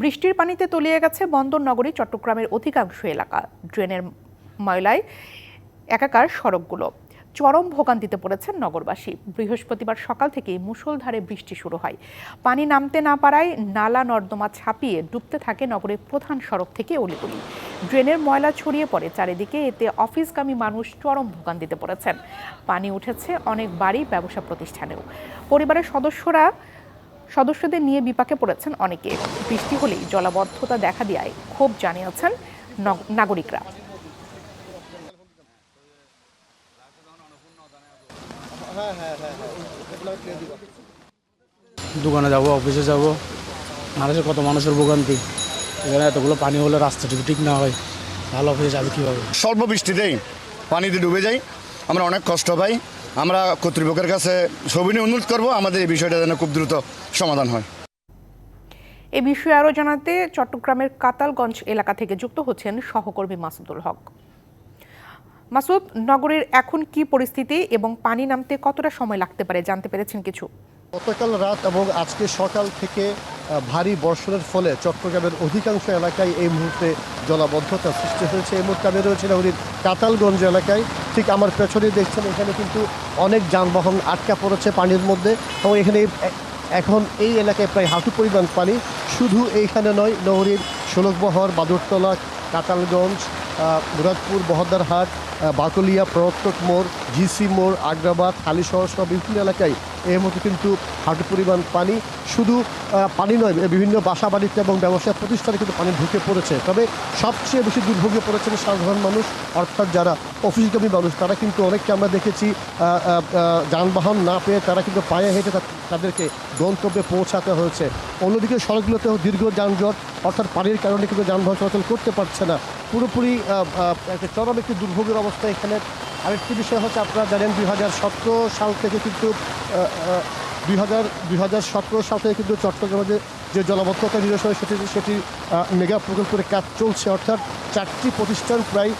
বৃষ্টির পানিতে তলিয়ে গেছে বন্দর নগরী, চট্টগ্রামের অধিকাংশ এলাকা। ড্রেনের ময়লায় একাকার সড়কগুলো। চরম ভোগান্তিতে পড়েছেন নগরবাসী। বৃহস্পতিবার সকাল থেকেই মুষলধারে বৃষ্টি শুরু হয়। পানি নামতে না পারায় নালা নর্দমা ছাপিয়ে ডুবতে থাকে নগরের প্রধান সড়ক থেকে অলিগুলি ড্রেনের ময়লা ছড়িয়ে পড়ে চারিদিকে, এতে অফিসগামী মানুষ চরম ভোগান্তিতে পড়েছেন। পানি উঠেছে অনেক বাড়ি, ব্যবসা প্রতিষ্ঠানেও। পরিবারের সদস্যরা সদস্যদের নিয়ে বিপাকে পড়েছেন অনেকে। বৃষ্টি হলেই জলাবদ্ধতা দেখা দেয় ক্ষোভ জানিয়েছেন নগ- নাগরিকরা। দোকানে যাব অফিসে যাব। মানুষের কত মানুষের ভোগান্তি। এখানে এতগুলো পানি হলে রাস্তা যদি ঠিক না হয় তাহলে অফিসে যাবে কীভাবে? স্বল্প বৃষ্টিতেই পানিতে ডুবে যাই। আমরা অনেক কষ্ট পাই। আমরা কর্তৃপক্ষের কাছে সবিনয় অনুরোধ করব আমাদের এই বিষয়টা যেন খুব দ্রুত সমাধান হয়। এ বিষয়ে আরও জানাতে চট্টগ্রামের কাতালগঞ্জ এলাকা থেকে যুক্ত হচ্ছেন সহকর্মী মাসুদুল হক। মাসুদ নগরের এখন কি পরিস্থিতি এবং পানি নামতে কতটা সময় লাগতে পারে জানতে পেরেছেন কিছু? গতকাল রাত এবং আজকে সকাল থেকে ভারী বর্ষণের ফলে চট্টগ্রামের অধিকাংশ এলাকায় এই মুহূর্তে জলাবদ্ধতা সৃষ্টি হয়েছে। এই মুহূর্তে আমি রয়েছে নগরীর কাতালগঞ্জ এলাকায়। ঠিক আমার পেছনে দেখছেন, এখানে কিন্তু অনেক যানবাহন আটকা পড়েছে পানির মধ্যে এবং এখানে এখন এই এলাকায় প্রায় হাঁটু পরিমাণ পানি। শুধু এইখানে নয় নগরীর ষোলকবহর, বাদুরতলা, কাতালগঞ্জ মুরাদপুর, বহদ্দারহাট বাকলিয়া প্রবর্তক মোড়, জিসি মোড়, আগ্রাবাদ, হালিশহর সহ বিভিন্ন এলাকায় এর মধ্যে কিন্তু হাঁটু পরিমাণ পানি। শুধু পানি নয় বিভিন্ন বাসা বাড়িতে এবং ব্যবসা প্রতিষ্ঠানে কিন্তু পানি ঢুকে পড়েছে। তবে সবচেয়ে বেশি দুর্ভোগে পড়েছেন সাধারণ মানুষ, অর্থাৎ যারা অফিসগামী মানুষ, তারা কিন্তু অনেককে আমরা দেখেছি যানবাহন না পেয়ে তারা কিন্তু পায়ে হেঁটে তাদেরকে গন্তব্যে পৌঁছাতে হয়েছে। অন্যদিকে সড়কগুলোতেও দীর্ঘ যানজট, অর্থাৎ পানির কারণে কিন্তু যানবাহন চলাচল করতে পারছে না। পুরোপুরি একটা চরম একটি দুর্ভোগের অবস্থা এখানে আরেকটি বিষয় হচ্ছে আপনারা জানেন দুই হাজার সতেরো সাল থেকে কিন্তু দুই হাজার সাল থেকে কিন্তু চট্টগ্রামে যে- জলাবদ্ধতা নিরসন সেটি সেটি মেগা প্রকল্পের কাজ চলছে, অর্থাৎ চারটি প্রতিষ্ঠান প্রায়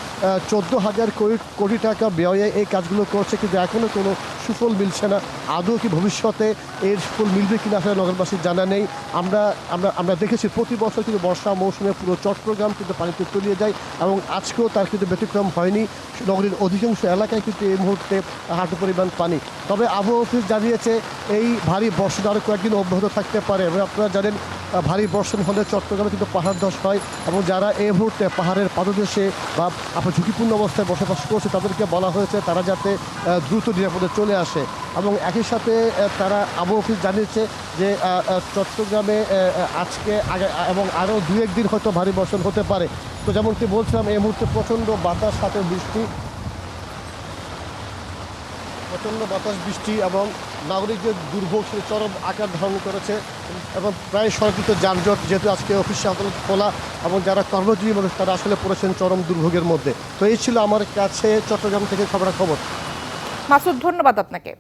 চোদ্দ হাজার কোটি কোটি টাকা ব্যয়ে এই কাজগুলো করছে, কিন্তু এখনও কোনো সুফল মিলছে না। আদৌ কি ভবিষ্যতে এর সুফল মিলবে কিনা আসলে নগরবাসীর জানা নেই। আমরা আমরা আমরা দেখেছি প্রতি বছর কিন্তু বর্ষা মৌসুমে পুরো চট্টগ্রাম কিন্তু পানিতে তলিয়ে যায়, এবং আজকেও তার কিন্তু ব্যতিক্রম হয়নি। নগরীর অধিকাংশ এলাকায় কিন্তু এই মুহূর্তে হাঁটু পরিমাণ পানি। তবে আবহাওয়া অফিস জানিয়েছে এই ভারী বর্ষণ আরও কয়েকদিন অব্যাহত থাকতে পারে। এবং আপনারা জানেন ভারী বর্ষণ হলে চট্টগ্রামে কিন্তু পাহাড় ধস হয় এবং যারা এই মুহূর্তে পাহাড়ের পাদদেশে বা আপনার ঝুঁকিপূর্ণ অবস্থায় বসবাস করছে, তাদেরকে বলা হয়েছে তারা যাতে দ্রুত নিরাপদে চলে আসে। এবং একই সাথে তারা আবহাওয়া অফিস জানিয়েছে যে চট্টগ্রামে আজকে, আগে এবং আরও দু একদিন হয়তো ভারী বর্ষণ হতে পারে। তো যেমনটি বলছিলাম এই মুহূর্তে প্রচণ্ড বাতাস, সাথে বৃষ্টি প্রচণ্ড বাতাস, বৃষ্টি এবং নাগরিকদের দুর্ভোগ সেটি চরম আকার ধারণ করেছে এবং প্রায় সরকৃত যানজট যেহেতু আজকে অফিস আদালত খোলা এবং যারা কর্মজীবী মানুষ, তারা আসলে পড়েছেন চরম দুর্ভোগের মধ্যে। তো এই ছিল আমার কাছে চট্টগ্রাম থেকে খবরাখবর। মাসুদ, ধন্যবাদ আপনাকে।